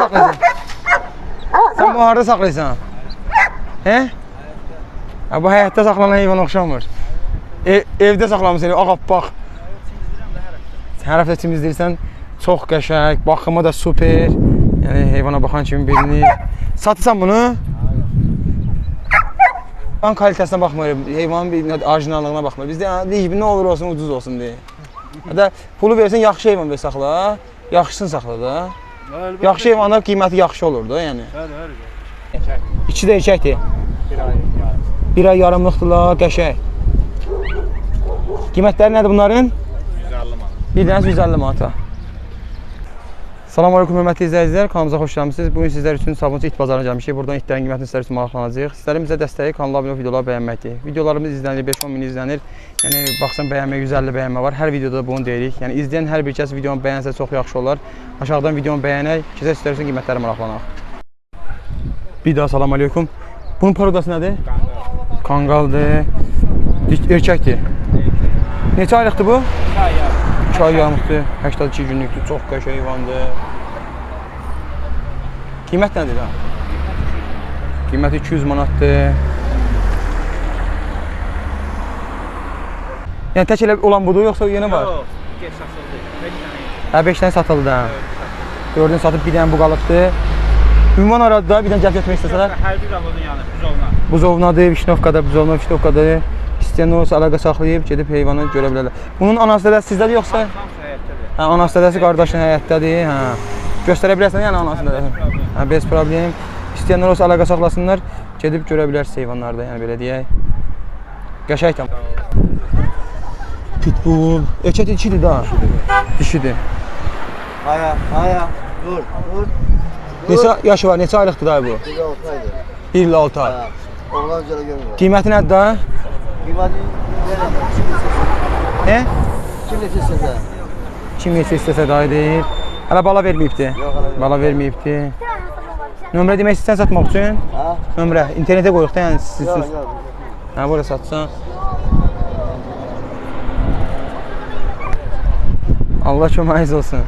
saxlayırsan? Sən bunu harda saxlayırsan? He? Ha, bu həyətdə saxlanan heyvan oxşamır. E, evdə saxlamısan, ağappaq. Hər həftə temizləyirsən, çox qəşəng, baxımı da super. Yəni heyvana baxan kimi bilinir. Satırsan bunu? Heyvan kalitəsinə baxmır, heyvanın bir orijinallığına baxmır. Bizdə yəni, deyir ki, nə olur olsun, ucuz olsun deyə. Hətta pulu versən yaxşı heyvan ver saxla, yaxşısını saxla da. Yaxşı heyvanda qiyməti yaxşı olur da, yəni. İkisi də erkəkdir. Bir ay yarımlıqdırlar, qəşəng. Qiymətləri nədir bunların? 150 manat. Bir dənəsi 150 manata. Salam aleyküm hörmətli izləyicilər, kanalımıza xoş gəlmisiniz. Bu gün sizlər üçün Sabunçu it bazarına gəlmişik. Buradan itlərin qiymətini sizlər üçün maraqlanacağıq. Sizlərin bizə dəstəyi kanala abunə videoları bəyənməkdir. Videolarımız izlənir, 5-10 min izlənir. Yəni baxsan bəyənmə 150 bəyənmə var. Hər videoda bunu deyirik. Yəni izləyən hər bir kəs videonu bəyənsə çox yaxşı olar. Aşağıdan videonu bəyənək, keçək sizlər üçün qiymətləri maraqlanaq. Bir daha salam aleyküm. Bunun parodası nədir? Kangaldır. Erkəkdir. Neçə aylıqdır bu? 2 ay yarımlıqdır, 82 günlükdür, çox qəşəng heyvandır. Qiymət nədir ha? Qiyməti 200 manatdır. Yəni tək elə olan budur, yoxsa yenə var? Yox, geç satıldı. 5 dənə. Hə 5 dənə satıldı. Gördün satıb bir dənə bu qalıbdır. Ünvan aradı da, bir dənə gəl götürmək istəsələr. Hər bir avlodun yanı, buzovna. Buzovnadır, Vişnovkada, Buzovna, Vişnovkadadır. İstəyən olsa əlaqə saxlayıb gedib heyvanı görə bilərlər. Bunun anası da sizdədir yoxsa? Hə, anası dədəsi qardaşın həyətdədir. Hə. Göstərə bilərsən yəni anası dədəsi. Hə, bez problem. İstəyənlər olsa əlaqə saxlasınlar, gedib görə bilərsiz heyvanlarda, yəni belə deyək. Qəşəng tam. Pitbull. Erkək dişidir da. Dişidir. Aya, aya, dur, dur. Neçə yaşı var? Neçə aylıqdır da bu? Bir olsaydı. 1 il 6 ay. Oğlan cana görmüyor. Qiyməti nədir da? Kıymeti He? kim neçesinde? Kim neçə istəsə də deyir. Hələ bala verməyibdi. Yox. Bala verməyibdi. Nömrə demək istəyirsən satmaq üçün? Ha? Nömrə internetə qoyuq da, yəni siz. Yok. Hə, bura satsan. Allah köməyiniz olsun.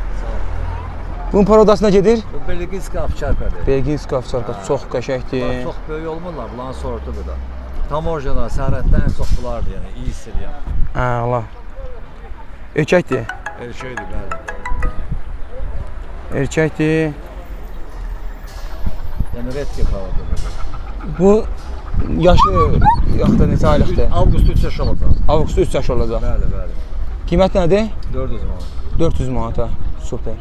Bunun parodasına gedir. Bu Belginski ovçarkadır. Belginski ovçarkası çox qəşəngdir. Çox böyük olmurlar, bunların sortudur da. Tam orijinal, sərhəddə ən çox bulardır, yəni iyi siryan. Hə, Allah. Erkəkdir. Erkəkdir, bəli. Erkəkdir. Yəni redki xavadır. Bu yaşı yaxda neçə aylıqdır? Avqust 3 yaş olacaq. Avqust 3 yaş olacaq. Bəli, bəli. Qiymət nədir? 400 manat. 400 manata. Super.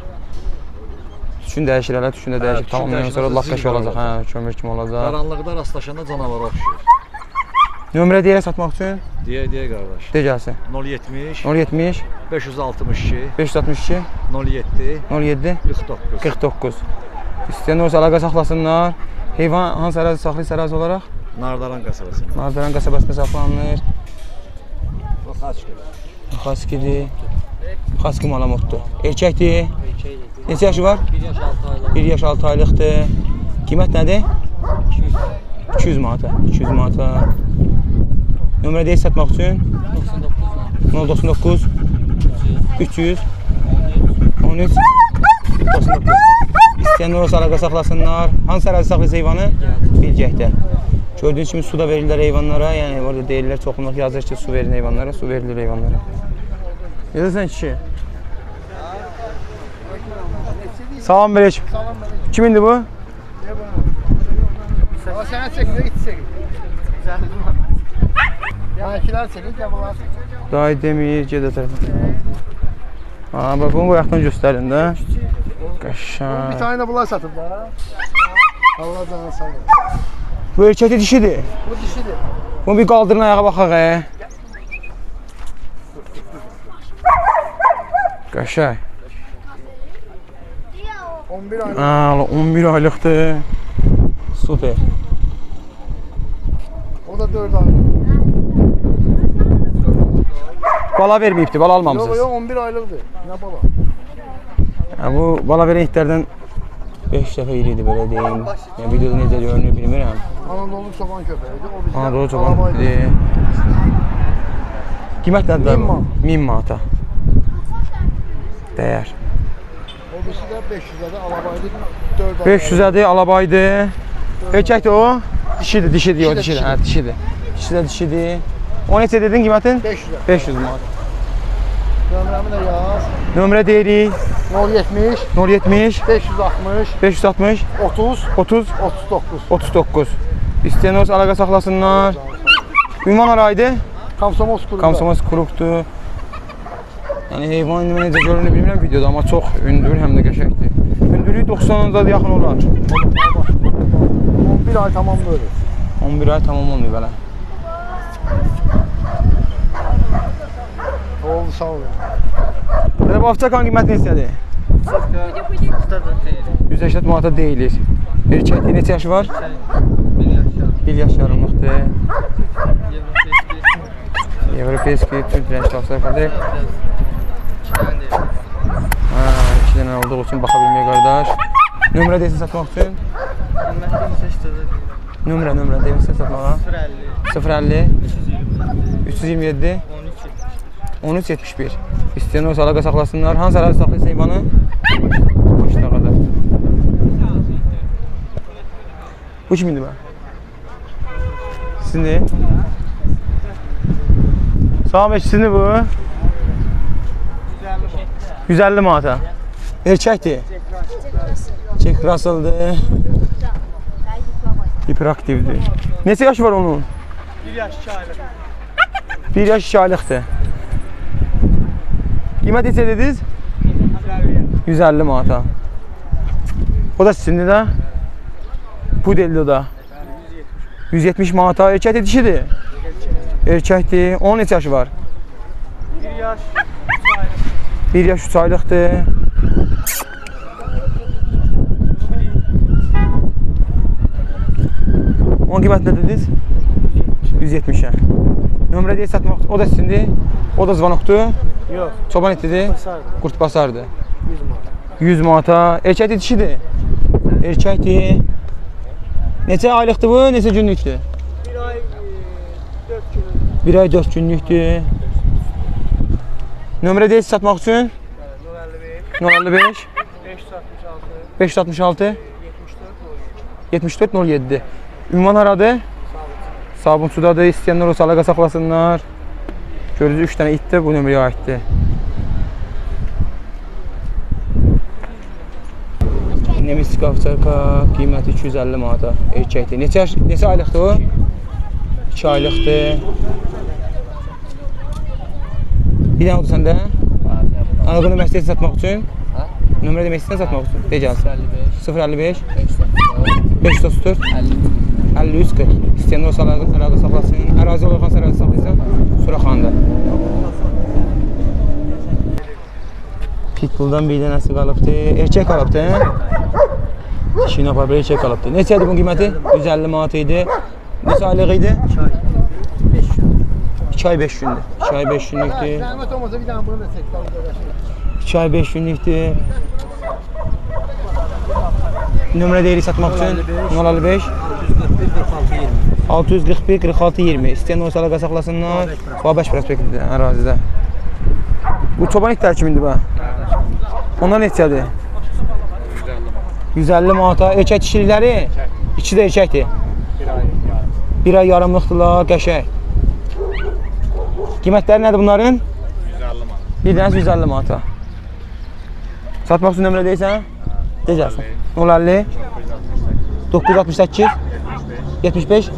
Tükün dəyişir hələ, tükün də dəyişib. tükün Tamamlayan sonra qəşəng olacaq. Hə, kömür kimi olacaq. Qaranlıqda rastlaşanda canavara oxşayır. Nömrə deyirə satmaq üçün Deyə, deyə qardaş. de gəlsin. 070 070 562 562 07 07 49. 49. İstəyən olsa əlaqə saxlasınlar. Heyvan hansı ərazi saxlayırsa ərazi olaraq Nardaran qəsəbəsində. Nardaran qəsəbəsində saxlanılır. Xaçkır. Xaskidir. Xaski malamotdur. Erkəkdir. Neçə yaşı var? 1 yaş 6 aylıq. 1 yaş 6 aylıqdır. Qiymət nədir? 200 manata. 200 manata. Nömrə deyil satmaq üçün 99 099 300 13 99. İstəyənlər olsa əlaqə saxlasınlar. Hansı ərazi saxlayırsa heyvanı? Bilgəkdə. Gördüyünüz kimi suda verirlər heyvanlara. Yəni orada deyirlər çoxunluq yazır ki, su verin heyvanlara, su verilir heyvanlara. Yazırsan kişi. Salam aleyküm. Kimindir bu? O sana çekiyor, git çekiyor. Yandakiler çekiyor, ya bunlar çekiyor. Dayı demir, gedə tərəfə. Ha, bax bunu bayaqdan göstərin də. Qəşəng. Bir tane de bunlar satın da. Allah canı sağ olsun. Bu erkəkdir, dişidir. Bu dişidir. Bunu bir qaldırın ayağa baxaq. Qəşəng. 11 ay. Ha, 11 aylıqdır. Super. O da 4 ay. Bala verməyibdi, bala Yok almamısınız. yok 11 aylıktı. Ne baba? Ha, bu bala verən itlərdən 5 dəfə iri idi belə deyim. Yəni videoda necə görünür bilmirəm. Anadolu çoban köpeğiydi. O bizden Anadolu çoban idi. Qiymət nədir? Min manat. 1000 manata. Dəyər. O birisi də 500-də alabaydı 4 500-ədir, alabaydı. Erkəkdir o? Dişidir, dişidir, də dişidir. Hə, dişidir. Dişi də dişidir. O neçə dedin qiymətin? 500-də. 500 manat. Nömrəmi də yaz. Nömrə deyirik 070 070 560 560 30 30 39. 39. İstəyən olsa əlaqə saxlasınlar. Ünvan haraydı? Komsomol klubu. Kamsomos kurukdur. Yəni heyvan indi necə görünür bilmirəm videoda, amma çox hündür, həm də qəşəngdir. Hündürlüyü 90-a yaxın olar. 11 ay tamam böyle. 11 ay tamam olmuyor belə. Oldu sağ olun. Merhaba hafta kan qiyməti neçədir? %80 manata deyilir. Erkəkdə neçə yaşı var? 1 yaş yarımlıqdır. Evropeyski Türk Dirençli Hafsa Efendi. Ha, iki dənə olduğu üçün baxa bilmiyor qardaş. Nömrə deyilsin satmaq üçün? Nömrə, nömrə deyilsin satmağa. 050. 327. 1371. İstəyən olsa əlaqə saxlasınlar. Hansı ərazi saxlayırsa heyvanı? Başına qədər. Bu kimindir bə? Sizindir? Salam, sizindir bu? 150 manata. Erkəkdir. Çek Russell'dır. Hiperaktivdir. Neçə yaşı var onun? 1 yaş 2 aylıq. 1 yaş 2 aylıqdır. Qiymət neçə dediniz? 150 manata. O da sizindir də? Pudelli o da. 170 manata. Erkəkdir, dişidir? Erkəkdir. Onun neçə yaşı var? 1 yaş 3 aylıq. 1 yaş 3 aylıqdır. Onun qiyməti nə dediniz? 170-ə. Nömrə deyə satmaq, o da sizindir. O da zvanokdur. Yox. Çoban etidir. Basardı. Qurt basardı. 100 manat. 100 manata. Erkəkdir, dişidir. Erkəkdir. Neçə aylıqdır bu, neçə günlükdür? 1 ay 4 gün. 1 ay 4 günlükdür. Nömrə deyiz satmaq üçün 055 055 566 566 74 74 07. Ünvan haradır? Sabunçudadır. İstəyənlər olsa əlaqə saxlasınlar. Görürsünüz 3 dənə itdir, bu nömrəyə aiddir. Nemis qavçaka qiyməti 250 manata erkəkdir. Neçə neçə aylıqdır o? 2 aylıqdır. Bir dənə oldu səndə? Əlaqə nömrəsi satmaq üçün? Nömrə demək istəyirsən satmaq üçün? De gəlsin. 055 534 53 40. İstəyən olsa əlaqə əlaqə saxlasın. Ərazi olaraq hansı ərazi saxlayırsan? Suraxanda. Pitbulldan bir dənəsi qalıbdı. Erkək qalıbdı, hə? Dişini apar, bir erkək qalıbdı. Neçə idi bunun qiyməti? 150 manat idi. Neçə aylıq idi? 2 ay 5 gündür. 2 ay 5 günlükdür. Zəhmət olmasa bir dənə bunu da çək. dalga 2 ay 5 günlükdür. Nömrə deyirik satmaq üçün 055 641 46 20. İstəyən olsa əlaqə saxlasınlar. Babəş prospektidir ərazidə. Bu çoban itlər kimindir bə? Onlar neçədir? 150 manata. Erkək dişilikləri? İkisi də erkəkdir. Bir ay yarımlıqdırlar, qəşəng. Qiymətləri nədir bunların? 150 manat. Bir dənəsi 150 manata. Satmaq üçün nömrə deyirsən? De gəlsin. 050 968 75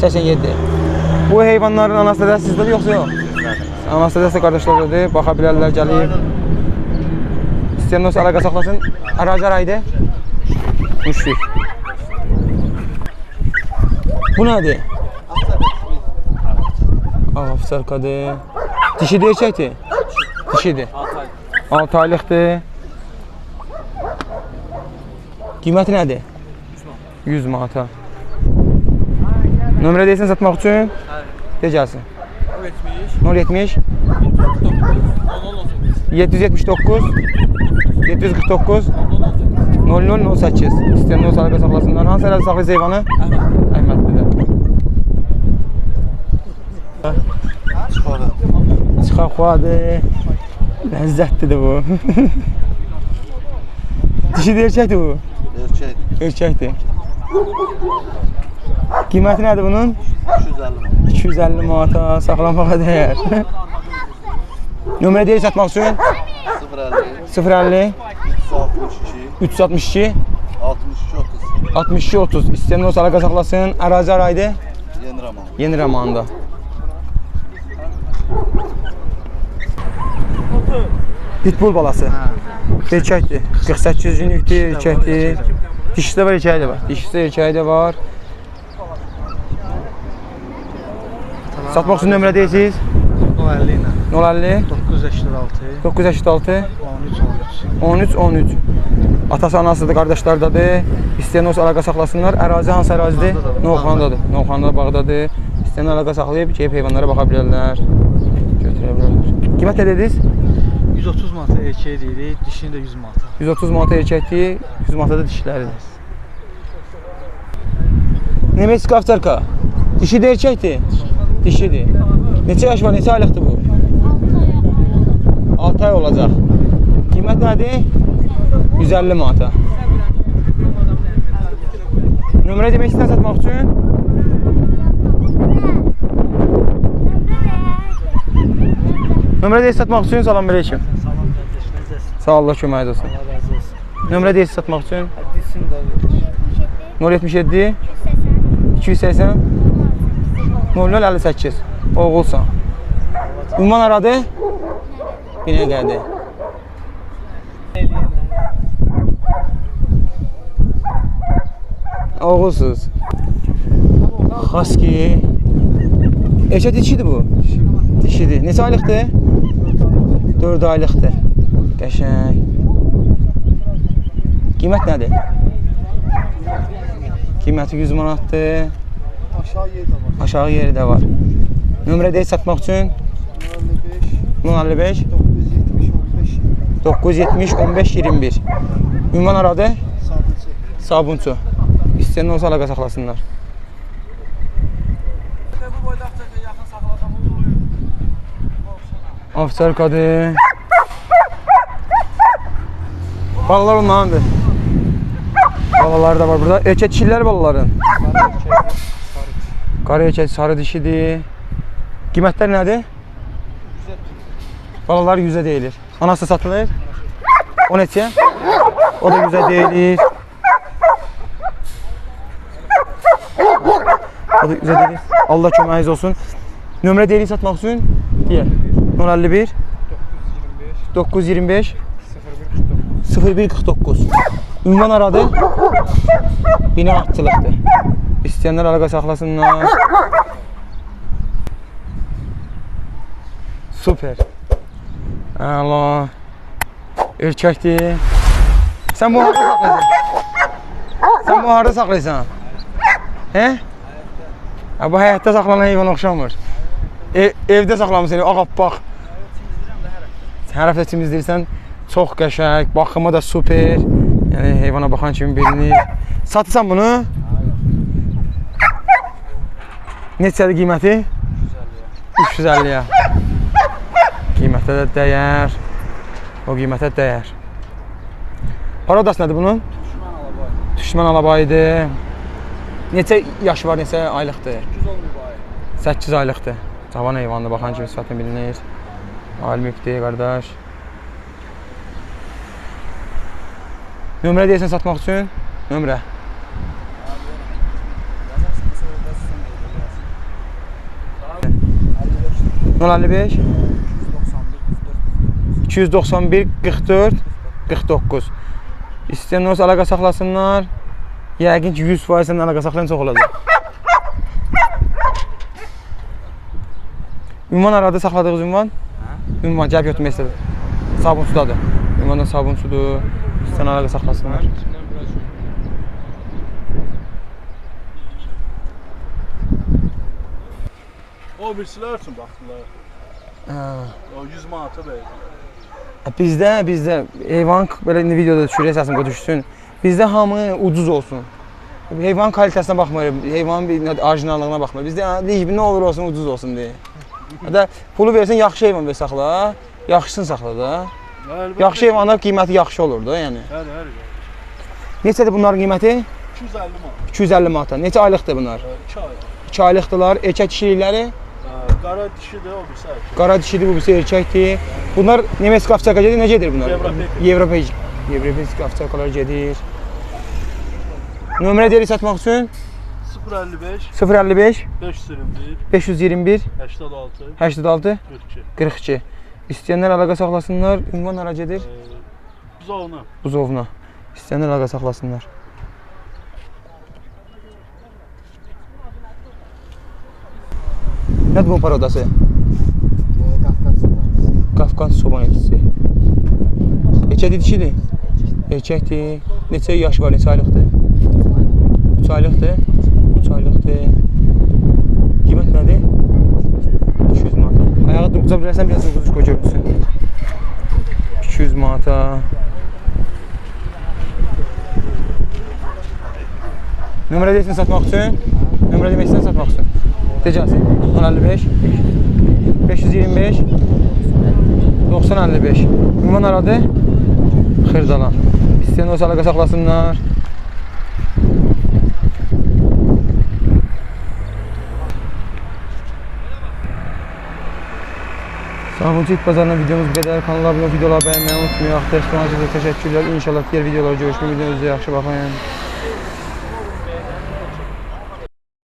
87. Bu heyvanların anası da sizdədir yoxsa yox? Anası da qardaşlardadır. Baxa bilərlər, gəlib. İstəyən olsa əlaqə saxlasın. Ərazi araydı. Müşfik. Bu nədir? Avsarkadır. Dişidir, erkəkdir? Dişidir. 6 aylıqdır. Qiyməti nədir? 100 manata. Nömrə deyirsən satmaq üçün? De gəlsin. 070 779 749 0008 İstəyən olsa əlaqə saxlasınlar. Hansı əlaqə saxlayırsa heyvanı? Əhmədlidir. Çıxaqvadır. Ləzzətlidir bu. Dişi erkəkdir bu. Erkek Erkəkdir. Qiyməti nədir bunun? 250 250 manata saxlamağa dəyər. Nömrə deyir satmaq üçün 050 050 362 362 62 30 62 30. İstəyən olsa əlaqə saxlasın. Ərazi araydı. Yeni Raman. Yeni Rəmanında. Pitbull balası. Erkəkdir. 48 günlükdür, erkəkdir. Dişisi də var, erkəyi də var. Dişisi də, erkəyi də var. Satmaq üçün nömrə deyirsiniz? O 50 ilə. 050 986 986 13 13. 13 13. Atası, anasıdır, qardaşlardadır. İstəyən olsa əlaqə saxlasınlar. Ərazi hansı ərazidir? Novxanadadır. Novxanada bağdadır. İstəyən əlaqə saxlayıb gəlib heyvanlara baxa bilərlər. Götürə bilərlər. Qiymət nə dediniz? 130 manata erkeği deyirik, dişini də 100 manata. 130 manata erkəkdir, 100 manata da dişləridir. Nemesk ovçarka. Dişi də erkəkdir. Dişidir. Neçə yaş var, neçə aylıqdır bu? 6 ay olacaq. Qiymət nədir? 150 manata. Nömrə demək istəyirsən satmaq üçün? Nömrə deyil satmaq üçün salam aleyküm. Salam qardaş, necəsən? Sağ Allah köməyiniz olsun. Allah razı olsun. Nömrə deyil satmaq üçün Həddisin də 077 280 0058 Oğulsan. Ünvan aradı? Binəqədi. Oğulsuz. Xaski. Eşə dişidir bu? Dişidir. Neçə aylıqdır? 4 aylıqdır. Qəşəng. Qiymət nədir? Qiyməti 100 manatdır. aşağı yer də var. Aşağı yeri də var. Nömrə deyil satmaq üçün 55 055 970 15 970 15 21. Ünvan aradı? sabunçu. Sabunçu. İstəyən olsa əlaqə saxlasınlar. Ovçarkadır. Balalar onlarındır. Balalar da var burada. Dişilər balaların. Qara erkək sarı dişidir. Qiymətlər nədir? Balalar 100-ə deyilir. Anası satılır? O neçə? O da 100-ə deyilir. O da 100-ə deyilir. Allah köməyiniz olsun. Nömrə deyilik satmaq üçün? Deyək. 051 925 0149 Ünvan aradı. Bina atçılıqdır. İstəyənlər əlaqə saxlasınlar. Super. Əla. Erkəkdir. Sən bu harda saxlayırsan? Sən bu harda saxlayırsan? He? Ha, bu həyətdə saxlanan heyvan oxşamır. E, evdə saxlamısan, ağappaq. Hər həftə temizləyirsən, çox qəşəng, baxımı da super. Yəni heyvana baxan kimi bilinir. Satırsan bunu? Neçədir qiyməti? 350-yə. Qiymətə də dəyər. O qiymətə dəyər. Parodası nədir bunun? Düşmən alabaydı. Neçə yaş var, neçə aylıqdır? 8 aylıqdır. Cavan heyvandır, baxan kimi sifətinə bilinir. Alimikdir, qardaş. Nömrə deyirsən satmaq üçün? Nömrə. Nol 55 291 44 49 İstəyən olsa əlaqə saxlasınlar. Yəqin ki 100% sən əlaqə saxlayan çox olacaq. Ünvan aradı saxladığınız ünvan? Ünvan gəlib götürmək istədi. Sabunçudadır. Ünvan da sabunçudur. İstəyən əlaqə saxlasınlar. O birisilər üçün baxdılar. Hə. O 100 manata belə. Bizdə, bizdə heyvan belə indi videoda düşürək səsin düşsün. Bizdə hamı ucuz olsun. Heyvan kalitəsinə baxmır, heyvanın bir orijinallığına baxmır. Bizdə deyib nə olur olsun ucuz olsun deyə. Hətta pulu versən yaxşı heyvan ver saxla, yaxşısını saxla da. Əlbəttə. Yaxşı heyvanda qiyməti yaxşı olur da, yəni. Bəli, bəli. Neçədir bunların qiyməti? 250 manat. 250 manata. Neçə aylıqdır bunlar? 2 ay. 2 aylıqdılar. Erkək dişilikləri Qara dişidir, o birisi erkek. qara dişidir, bu birisi erkəkdir. Bunlar Nemesk ovçaka gedir, nə gedir bunlar? Yevropeyik. Yevropeyik. Ovçakalar gedir. Nömrə deyirik satmaq üçün 055 055 521 521 86 86 42. 42. İstəyənlər əlaqə saxlasınlar. Ünvan hara gedir? Ee, biz onu. Buzovna. İstəyənlər əlaqə saxlasınlar. Nədir bunun parodası? Qafqaz çoban etisi. Erkəkdir, dişidir? Erkəkdir. Neçə yaş var, neçə aylıqdır? 3 aylıqdır. 3 aylıqdır. Qiymət nədir? 200 manata. Ayağı durduza bilərsən, biraz durduruş qoy görünsün. 200 manata. Nömrə deyirsən satmaq üçün? Nömrə demək istəyirsən satmaq üçün? Decəsin. 1055 525 9055 Ünvan aradı? Xırdalan. İstəyən olsa əlaqə saxlasınlar. Sabunçu İt Bazarına videomuz bu qədər. Kanala olub videoları bəyənməyi unutmayın. Axtarışlarınız üçün təşəkkürlər. İnşallah diğer videolarda görüşmək üzere. Yaxşı baxın.